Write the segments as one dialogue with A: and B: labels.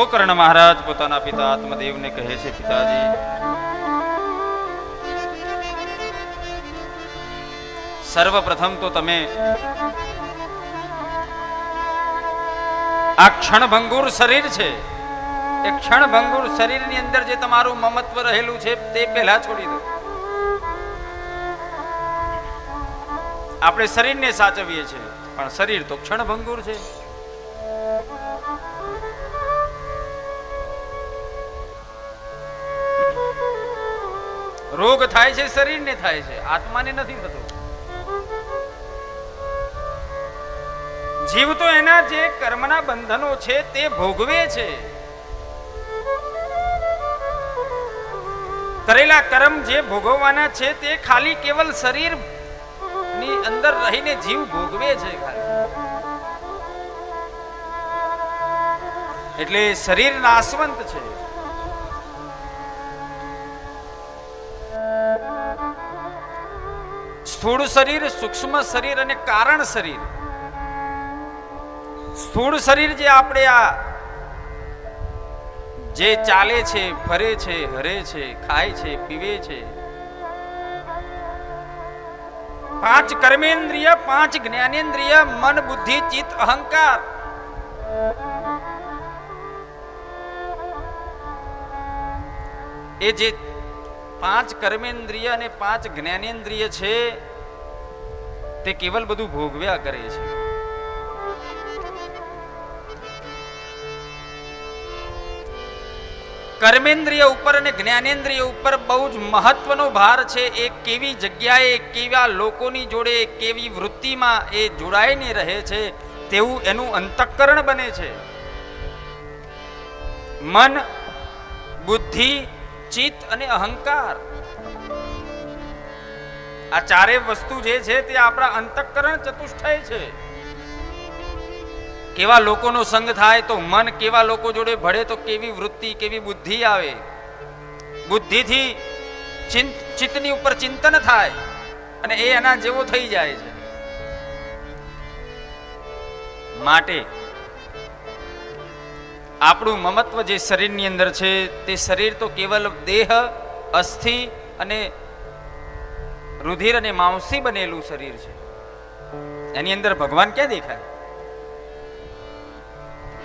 A: ગોકર્ણ મહારાજ પોતાના પિતા આત્મદેવને કહે છે, પિતાજી. સર્વપ્રથમ તો તમે આ ક્ષણભંગુર શરીર છે. એ ક્ષણભંગુર શરીરની અંદર જે તમારું મમત્વ રહેલું છે, તે પહેલા છોડી દો. આપણે શરીરને સાચવીએ છીએ, પણ શરીર તો ક્ષણભંગુર છે. રોગ થાય છે, શરીરને થાય છે, આત્માને નથી થતો. જીવ તો એના જે કર્મના બંધનો છે, તે ભોગવે છે. કરેલા કર્મ જે ભોગવવાના છે, તે ખાલી કેવલ શરીરની અંદર રહીને જીવ ભોગવે છે ખાલી. એટલે શરીર નાશવંત છે. સ્થૂળ શરીર, સૂક્ષ્મ શરીર અને કારણ શરીર. સ્થૂળ શરીર જે આપણે આ જે ચાલે છે, ફરે છે, હરે છે, ખાય છે, પીવે છે. પાંચ કર્મેન્દ્રિય, પાંચ જ્ઞાનેન્દ્રિય, મન, બુદ્ધિ, ચિત્ત, અહંકાર. એ જે પાંચ કર્મેન્દ્રિય અને પાંચ જ્ઞાનેન્દ્રિય છે તે કેવલ બધું ભોગવ્યા કરે છે. કર્મેન્દ્રિય ઉપર અને જ્ઞાનેન્દ્રિય ઉપર બહુ જ મહત્વનો ભાર છે. એ કેવી જગ્યાએ, કેવા લોકોની જોડે, કેવી વૃત્તિમાં એ જોડાઈને રહે છે, તેવું એનું અંતઃકરણ બને છે. મન, બુદ્ધિ, ચિત્ત અને અહંકાર. આ ચારે વસ્તુ જે છે તે આપણા અંતઃકરણ ચતુષ્ઠય છે. કેવા લોકોનો સંગ થાય તો મન કેવા લોકો જોડે ભળે તો કેવી વૃત્તિ, કેવી બુદ્ધિ આવે. બુદ્ધિથી ચિંત ચિત્તની ઉપર ચિંતન થાય અને એ એના જેવો થઈ જાય છે. માટે આપણું મમત્વ જે શરીરની અંદર છે તે શરીર તો કેવલ દેહ, અસ્થિ અને રુધિર અને માંસી બનેલું શરીર છે. એની અંદર ભગવાન ક્યાં દેખાય?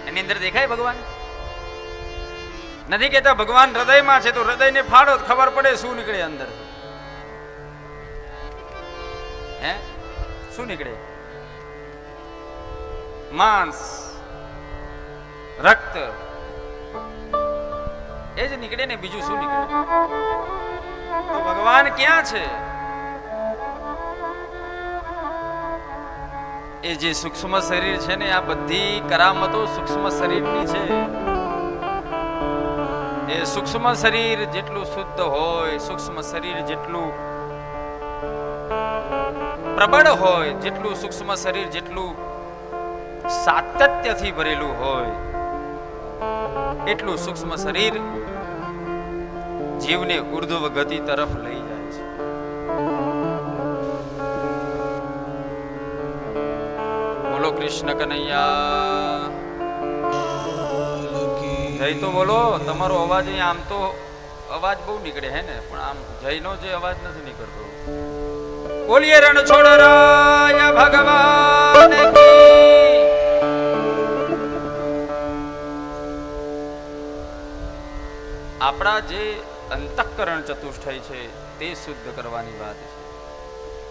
A: એની અંદર દેખાય ભગવાન? નથી કહેતા ભગવાન હૃદયમાં છે તો હૃદયને ફાડો, ખબર પડે શું નીકળે અંદર. હે? શું નીકળે? માંસ, રક્ત. એ જ નીકળે ને બીજું શું નીકળે? ભગવાન ક્યાં છે? એ જે સૂક્ષ્મ શરીર છે ને, આ બધી કરામતો સૂક્ષ્મ શરીરની છે. એ સૂક્ષ્મ શરીર જેટલું શુદ્ધ હોય, સૂક્ષ્મ શરીર જેટલું પ્રબળ હોય, જેટલું સૂક્ષ્મ શરીર જેટલું સાતત્યથી ભરેલું હોય, એટલું સૂક્ષ્મ શરીર જીવને ઉર્ધ્વ ગતિ તરફ લઈ કૃષ્ણ કનૈયા. જય તો બોલો, તમારો અવાજ અહીંયા આમ તો અવાજ બહુ નીકળે હે ને, પણ આમ જયનો જે અવાજ નથી નીકળતો. બોલીએ રાય ભગવાન આપણા જે અંતઃકરણ ચતુષ્ટય છે, તે શુદ્ધ કરવાની વાત છે.